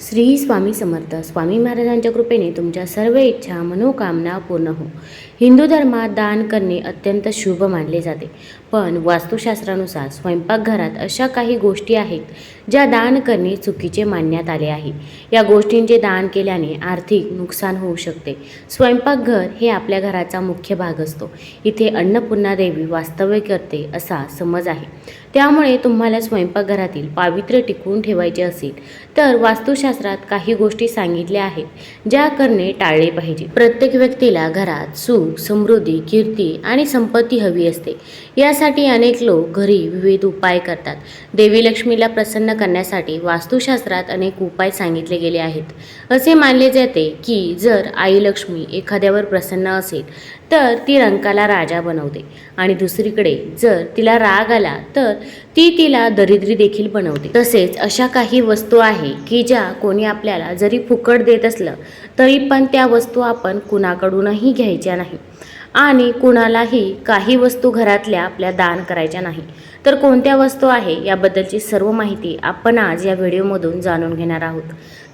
श्री स्वामी समर्थ. स्वामी महाराजांच्या कृपेने तुमच्या सर्व इच्छा मनोकामना पूर्ण हो. हिंदू धर्मात दान करणे अत्यंत शुभ मानले जाते. पण वास्तुशास्त्रानुसार स्वयंपाकघरात अशा काही गोष्टी आहेत ज्या दान करणे चुकीचे मानण्यात आले आहे. या गोष्टींचे दान केल्याने आर्थिक नुकसान होऊ शकते. स्वयंपाकघर हे आपल्या घराचा मुख्य भाग असतो. इथे अन्नपूर्णा देवी वास्तव्य करते असा समज आहे. त्यामुळे तुम्हाला स्वयंपाकघरातील पावित्र्य टिकवून ठेवायचे असेल तर वास्तुशास्त्रात काही गोष्टी सांगितल्या आहेत ज्या करणे टाळले पाहिजे. प्रत्येक व्यक्तीला घरात सुख समृद्धी कीर्ती आणि संपत्ती हवी असते. यासाठी अनेक लोक घरी विविध उपाय करतात. देवी लक्ष्मीला प्रसन्न करण्यासाठी वास्तुशास्त्रात अनेक उपाय सांगितले गेले आहेत. असे मानले जाते की जर आई लक्ष्मी एखाद्यावर प्रसन्न असेल तर ती रंकाला राजा बनवते. आणि दुसरीकडे जर तिला राग आला तर ती तिला दरिद्री देखील बनवते. तसेच अशा काही वस्तू आहे की ज्या कोणी आपल्याला जरी फुकट देत असलं तरी पण त्या वस्तू आपण कुणाकडूनही घ्यायच्या नाही. आणि कुणालाही काही वस्तू घरातल्या आपल्या दान करायच्या नाही. तर कोणत्या वस्तू आहे याबद्दलची सर्व माहिती आपण आज या व्हिडिओमधून जाणून घेणार आहोत.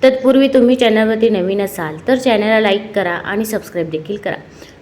तत्पूर्वी तुम्ही चॅनलवरती नवीन असाल तर चॅनलला लाईक करा आणि सबस्क्राईब देखील करा.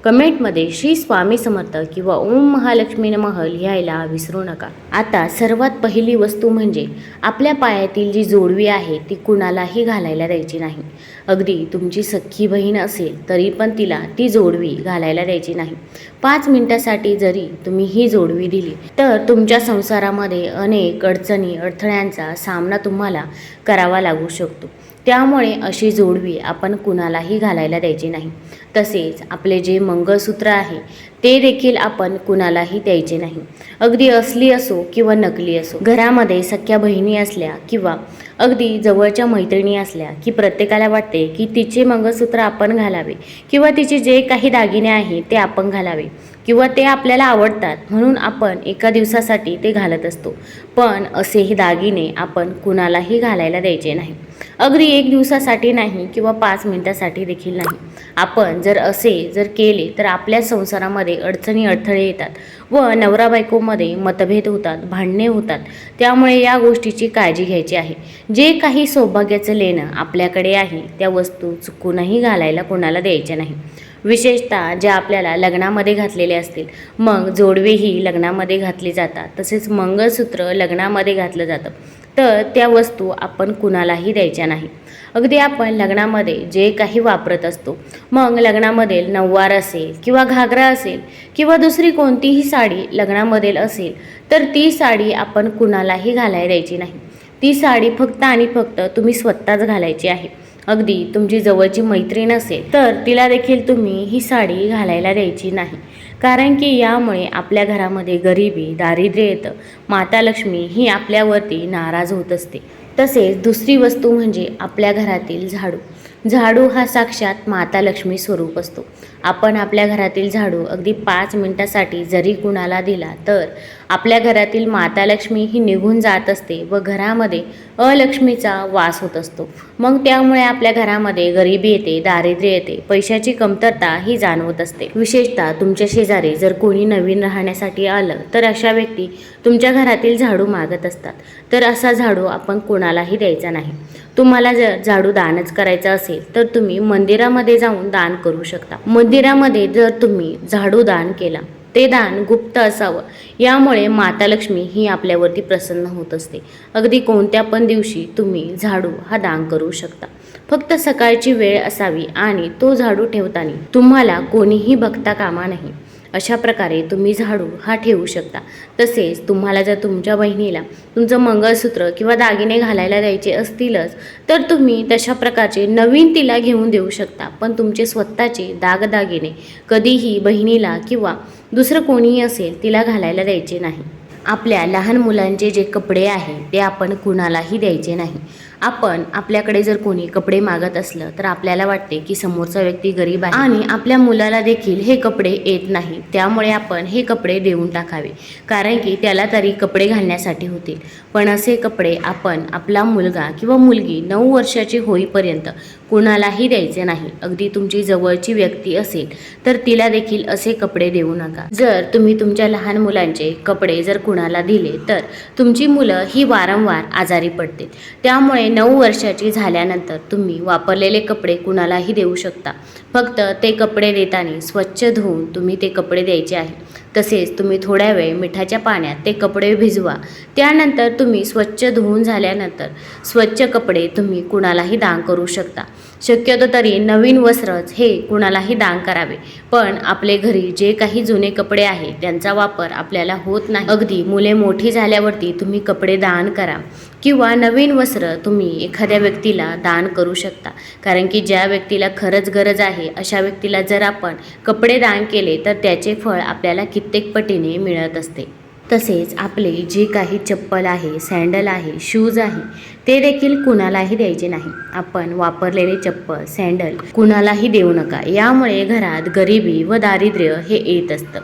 कमेंटमध्ये श्री स्वामी समर्थ किंवा ओम महालक्ष्मी नमः लिहायला विसरू नका. आता सर्वात पहिली वस्तू म्हणजे आपल्या पायातील जी जोडवी आहे ती कुणालाही घालायला द्यायची नाही. अगदी तुमची सख्खी बहीण असेल तरी पण तिला ती जोडवी घालायला द्यायची नाही. पाच मिनिटासाठी जरी तुम्ही ही जोडवी दिली तर तुमच्या संसारामध्ये अनेक अडचणी अडथळ्यांचा सामना तुम्हाला करावा लागू शकतो. त्यामुळे अशी जोडवी आपण कुणालाही घालायला द्यायची नाही. तसेच आपले जे मंगळसूत्र आहे ते देखील आपण कुणालाही द्यायचे नाही. अगदी असली असो किंवा नकली असो घरामध्ये सख्या बहिणी असल्या किंवा अगदी जवळच्या मैत्रिणी असल्या की प्रत्येकाला वाटते की तिचे मंगळसूत्र आपण घालावे किंवा तिचे जे काही दागिने आहेत ते आपण घालावे किंवा ते आपल्याला आवडतात म्हणून आपण एका दिवसासाठी ते घालत असतो. पण असेही दागिने आपण कुणालाही घालायला द्यायचे नाही. अगदी एक दिवसासाठी नाही किंवा पाच मिनिटासाठी देखील नाही. आपण जर असे जर केले तर आपल्या संसारामध्ये अडचणी अडथळे येतात व नवरा बायकोमध्ये मतभेद होतात भांडणे होतात. त्यामुळे या गोष्टीची काळजी घ्यायची आहे. जे काही सौभाग्याचं लेणं आपल्याकडे आहे त्या वस्तू चुकूनही घालायला कोणाला द्यायच्या नाही. विशेषतः ज्या आपल्याला लग्नामध्ये घातलेले असतील. मग जोडवेही लग्नामध्ये घातले जातात. तसेच मंगळसूत्र लग्नामध्ये घातलं जातं. तर त्या वस्तू आपण कुणालाही द्यायच्या नाही. अगदी आपण लग्नामध्ये जे काही वापरत असतो. मग लग्नामध्ये नऊवार असेल किंवा घागरा असेल किंवा दुसरी कोणतीही साडी लग्नामध्ये असेल तर ती साडी आपण कुणालाही घालायला द्यायची नाही. ती साडी फक्त आणि फक्त तुम्ही स्वतःच घालायची आहे. अगदी तुमची जवळची मैत्रीण असेल तर तिला देखील तुम्ही ही साडी घालायला द्यायची नाही. कारण की यामुळे आपल्या घरामध्ये गरिबी दारिद्र्य येतं. माता लक्ष्मी ही आपल्यावरती नाराज होत असते. तसेच दुसरी वस्तू म्हणजे आपल्या घरातील झाडू. झाडू हा साक्षात माता लक्ष्मी स्वरूप असतो. आपण आपल्या घरातील झाडू अगदी पाच मिनटासाठी जरी कुणाला दिला तर आपल्या घरातील माता लक्ष्मी ही निघून जात असते व घरामध्ये अलक्ष्मीचा वास होत असतो. मग त्यामुळे आपल्या घरामध्ये गरिबी येते दारिद्र्य येते पैशाची कमतरता ही जाणवत असते. विशेषतः तुमच्या शेजारी जर कोणी नवीन राहण्यासाठी आलं तर अशा व्यक्ती तुमच्या घरातील झाडू मागत असतात. तर असा झाडू आपण कोणालाही द्यायचा नाही. तुम्हाला जर झाडू दानच करायचं असेल तर तुम्ही मंदिरामध्ये जाऊन दान करू शकता. मंदिरामध्ये जर तुम्ही झाडू दान केला ते दान गुप्त असावं. यामुळे माता लक्ष्मी ही आपल्यावरती प्रसन्न होत असते. अगदी कोणत्या पण दिवशी तुम्ही झाडू हा दान करू शकता. फक्त सकाळची वेळ असावी आणि तो झाडू ठेवताना तुम्हाला कोणीही बघता कामा नाही अशा प्रकारे तुम्ही झाडू हा ठेवू शकता. तसेच तुम्हाला जर तुमच्या बहिणीला तुमचं मंगळसूत्र किंवा दागिने घालायला द्यायचे असतीलच तर तुम्ही तशा प्रकारचे नवीन तिला घेऊन देऊ शकता. पण तुमचे स्वतःचे दागदागिने कधीही बहिणीला किंवा दुसरं कोणीही असेल तिला घालायला द्यायचे नाही. आपल्या लहान मुलांचे जे कपडे आहे ते आपण कुणालाही द्यायचे नाही. आपण आपल्याकडे जर कोणी कपडे मागत असलं तर आपल्याला वाटते की समोरचा व्यक्ती गरीब आहे. आणि आपल्या मुलाला देखील हे कपडे येत नाही. त्यामुळे आपण हे कपडे देऊन टाकावे. कारण की त्याला तरी कपडे घालण्यासाठी होतील. पण असे कपडे आपण आपला मुलगा किंवा मुलगी नऊ वर्षाची होईपर्यंत कुणालाही द्यायचे नाही. अगदी तुमची जवळची व्यक्ती असेल तर तिला देखील असे कपडे देऊ नका. जर तुम्ही तुमच्या लहान मुलांचे कपडे जर कुणाला दिले तर तुमची मुलं ही वारंवार आजारी पडतील. त्यामुळे नऊ वर्षाची झाल्यानंतर तुम्ही वापरलेले कपडे कुणालाही देऊ शकता. फक्त ते कपडे देताना स्वच्छ धुवून तुम्ही ते कपडे द्यायचे आहे. तसेच तुम्ही थोड्या वेळ मिठाच्या पाण्यात ते कपडे भिजवा. त्यानंतर तुम्ही स्वच्छ धुवून झाल्यानंतर स्वच्छ कपडे तुम्ही कुणालाही दान करू शकता. शक्यतो तरी नवीन वस्त्रच हे कुणालाही दान करावे. पण आपले घरी जे काही जुने कपडे आहेत त्यांचा वापर आपल्याला होत नाही. अगदी मुले मोठी झाल्यावरती तुम्ही कपडे दान करा. किंवा नवीन वस्त्र तुम्ही एखाद्या व्यक्तीला दान करू शकता. कारण की ज्या व्यक्तीला खरंच गरज आहे अशा व्यक्तीला जर आपण कपडे दान केले तर त्याचे फळ आपल्याला कित्येक पटीने मिळत असते. तसेच आपले जे काही चप्पल आहे सँडल आहे शूज आहे ते देखील कुणालाही द्यायचे नाही. आपण वापरलेले चप्पल सँडल कुणालाही देऊ नका. यामुळे घरात गरिबी व दारिद्र्य हे येत असतं.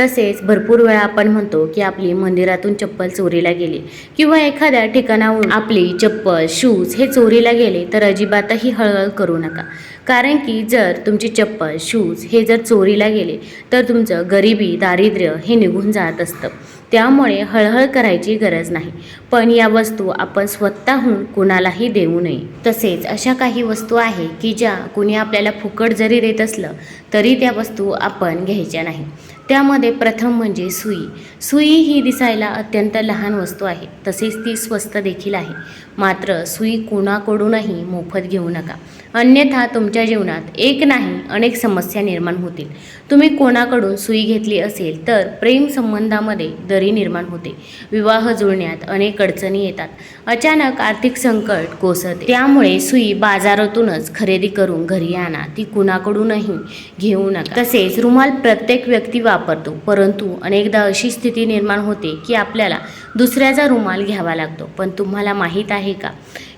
तसेच भरपूर वेळा आपण म्हणतो की आपली मंदिरातून चप्पल चोरीला गेली किंवा एखाद्या ठिकाणाहून आपली चप्पल शूज हे चोरीला गेले तर अजिबातही हळहळ करू नका. कारण की जर तुमची चप्पल शूज हे जर चोरीला गेले तर तुमचं गरिबी दारिद्र्य हे निघून जात असतं. त्यामुळे हळहळ करायची गरज नाही. पण या वस्तू आपण स्वतःहून कुणालाही देऊ नये. तसेच अशा काही वस्तू आहे की ज्या कुणी आपल्याला फुकट जरी देत असलं तरी त्या वस्तू आपण घ्यायच्या नाही. त्यामध्ये प्रथम म्हणजे सुई. सुई ही दिसायला अत्यंत लहान वस्तू आहे. तसेच ती स्वस्त देखील आहे. मात्र सुई कोणाकडूनही मोफत घेऊ नका. अन्यथा तुमच्या जीवनात एक नाही अनेक समस्या निर्माण होतील. तुम्ही कोणाकडून सुई घेतली असेल तर प्रेम संबंधामध्ये दरी निर्माण होते. विवाह जुळण्यात अनेक अडचणी येतात. अचानक आर्थिक संकट कोसळते. त्यामुळे सुई बाजारातूनच खरेदी करून घरी आणा. ती कुणाकडूनही घेऊ नका. तसेच रुमाल प्रत्येक व्यक्ती वापरतो. परंतु अनेकदा अशी स्थिती निर्माण होते की आपल्याला दुसऱ्याचा रुमाल घ्यावा लागतो. पण तुम्हाला माहीत आहे का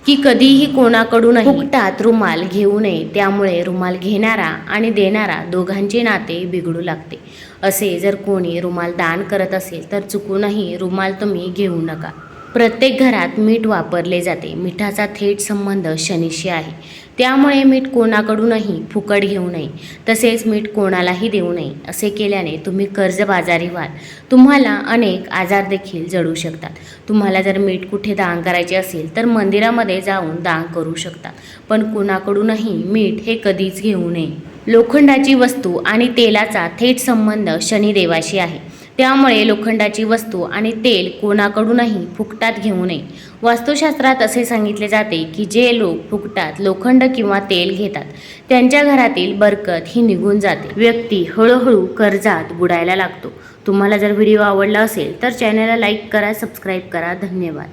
की कधीही कोणाकडूनही फुकटात रुमाल घेऊ नये त्यामुळे रुमाल घेणारा आणि देणारा दोघांचे नाते बिघडू लागते. असे जर कोणी रुमाल दान करत असेल तर चुकूनही रुमाल तुम्ही घेऊ नका. प्रत्येक घरात मीठ वापरले जाते. मिठाचा थेट संबंध शनीशी आहे. त्यामुळे मीठ कोणाकडूनही फुकट घेऊ नये. तसेच मीठ कोणालाही देऊ नये असे केल्याने तुम्ही कर्जबाजारी व्हाल. तुम्हाला अनेक आजार देखील जडू शकतात. तुम्हाला जर मीठ कुठे दान करायचे असेल तर मंदिरामध्ये जाऊन दान करू शकता. पण कोणाकडूनही मीठ हे कधीच घेऊ नये. लोखंडाची वस्तू आणि तेलाचा थेट संबंध शनिदेवाशी आहे. त्यामुळे लोखंडाची वस्तू आणि तेल कोणाकडूनही फुकटात घेऊ नये. वास्तुशास्त्रात असे सांगितले जाते की जे लोक फुकटात लोखंड किंवा तेल घेतात त्यांच्या घरातील बरकत ही निघून जाते. व्यक्ती हळूहळू कर्जात बुडायला लागतो. तुम्हाला जर व्हिडिओ आवडला असेल तर चॅनलला लाईक करा सबस्क्राईब करा. धन्यवाद.